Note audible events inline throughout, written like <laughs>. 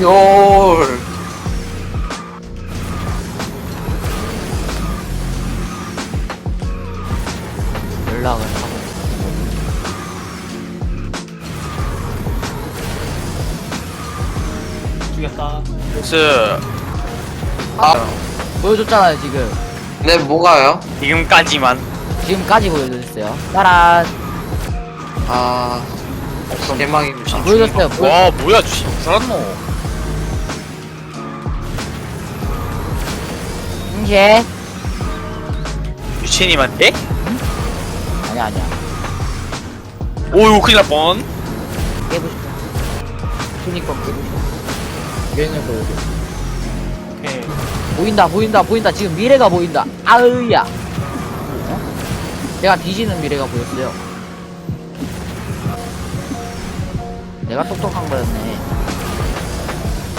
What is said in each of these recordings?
열. 연락을 하고. 죽였다. 스. 아, 보여줬잖아요 지금. 네, 뭐가요? 지금까지만. 지금까지 보여줬어요. 따란. 아, 아, 보여줬어요 보여... 와 뭐야 주식 살았노 응시해 유치님한테? 아니야 아니야. 오유 큰일 날 뻔. 깨고 싶어 그니까 깨고 싶어 얘는 보여줘. 오케이. 보인다 보인다 보인다. 지금 미래가 보인다. 아으야. 어? 내가 뒤지는 미래가 보였어요. 내가 똑똑한 거였네.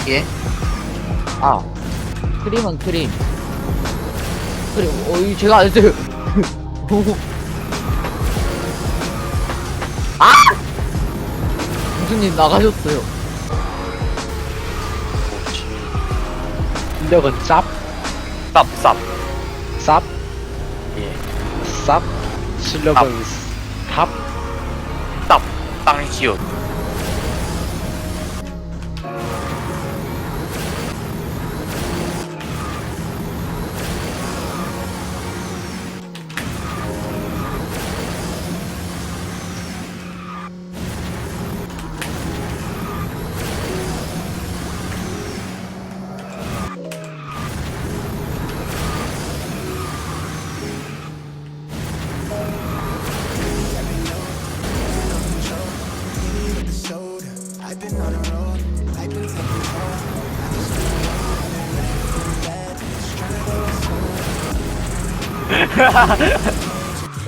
예? 아 크림은 크림 크림 어이 제가 안 했어요. <laughs> 아! 무슨님 나가셨어요. 실력은 짭, 쌉쌉. 쌉, 예. 쌉. 실력은 탑. 쌉. 땅시옷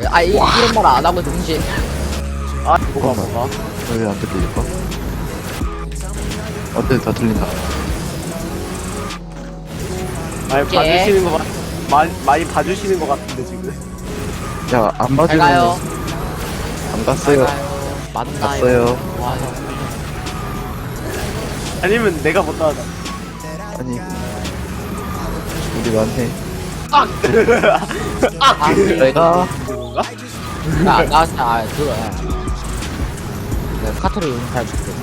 아 이, 이런 말 안 하고 동시에 아, 뭐가 뭐가? 왜안 들릴까? 어때 다 들린다. 많이 예. 봐주시는 거 같, 많이, 많이 봐주시는 거 같은데, 지금. 야안 잘 가요 봐주면 안 갔어요. 만나요 갔어요. 와요 아니면 내가 못 따라다. 아니 우리 만해. 아 내가? 나, 나, 진짜, 아, 그거, 야. 내가 요즘 잘 못해.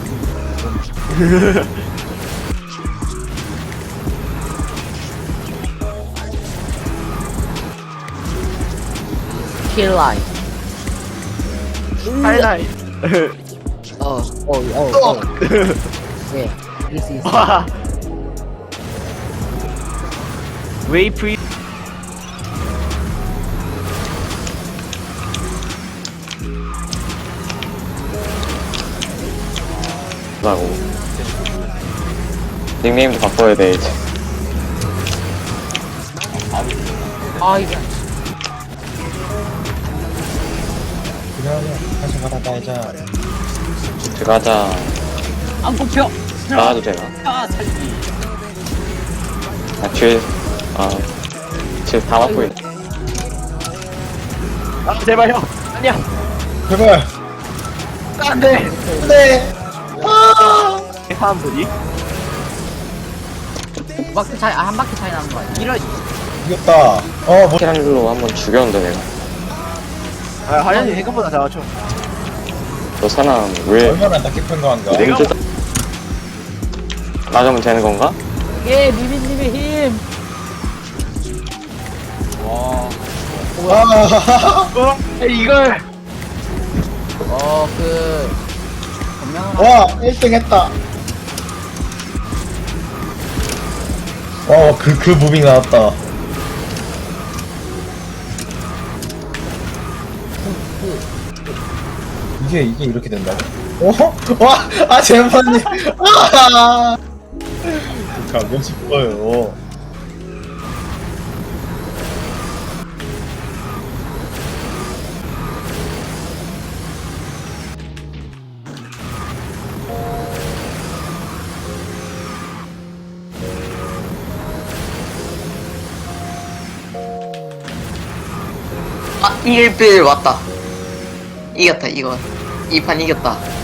킬라인. 하이라이. 어, 어, 어, 어. 예, 있어, 있어. 와. 웨이프 라고 닉네임도 바꿔야 돼 이제 아, 이거. 들어가자 안 뽑혀. 나가도 되나? 아, 살기. 아 뒤에 아 뒤에 다 막고 있네 아, 제발요. 아니야. 제발. 안 돼. 안 돼. 아. 사람들이? 두 바퀴 차이, 아, 한 바퀴 차이 나는 거 아니야? 이런. 이겼다. 어 뭐. 키란줄로 한번 죽였는데 내가 아, 하연이 생각보다 잘맞춰. 저 사람 왜 얼마나 거한가. 내가 언제 나가면 되는 건가? 예, 미미님의 힘! 어, 아, 이걸. 어, 그, 분명한 와 1등 했다. 어, 그, 그 무빙 나왔다. 이게, 이게 이렇게 된다고? 어? 와! 아, 제발님! 아! 가고 싶어요. 아, 1빌 왔다. 이겼다, 이거. 이판 이겼다.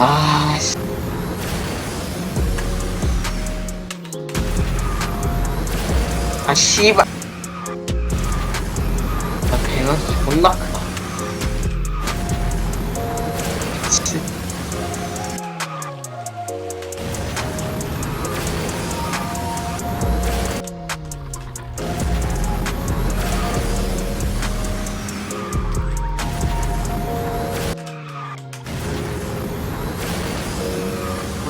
아, 씨. 아, 씨발. 아, 배너 존나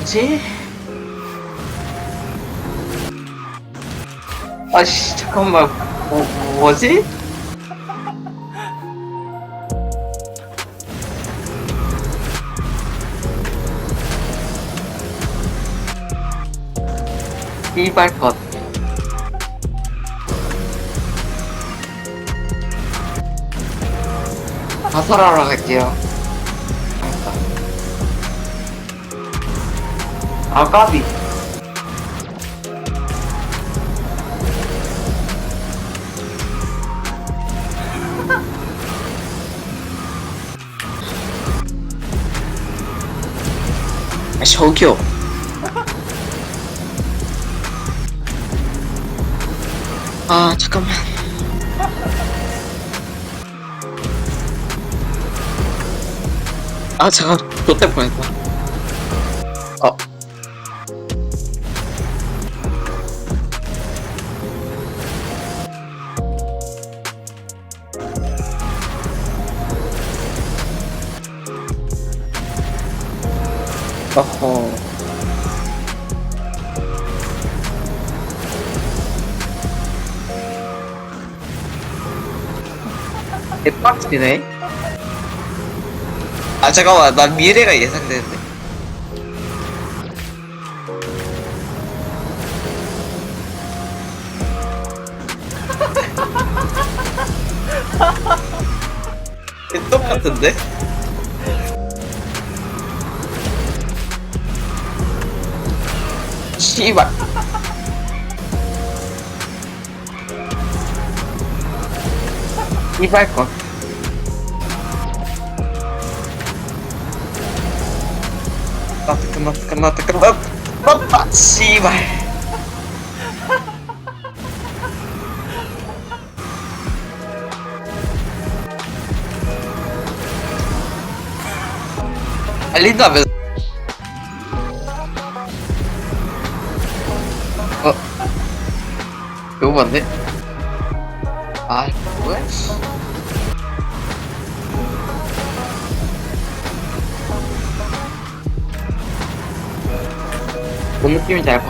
뭐지? 아씨 잠깐만 뭐 뭐지? 이발컷 가설하러 갈게요 아 까비 아, 저기요. 아, 잠깐만. 아, 잠깐. 롯데 보냈다. 대박이네. 아 잠깐만 나 미래가 예상되는데. <laughs> 똑같은데? 씨발. 이발 건. canota, canota, canota, canota, canota, sim, vai. Ali da vez. Oh. Eu mandei. Ai, pois. 씨발. 알린다며.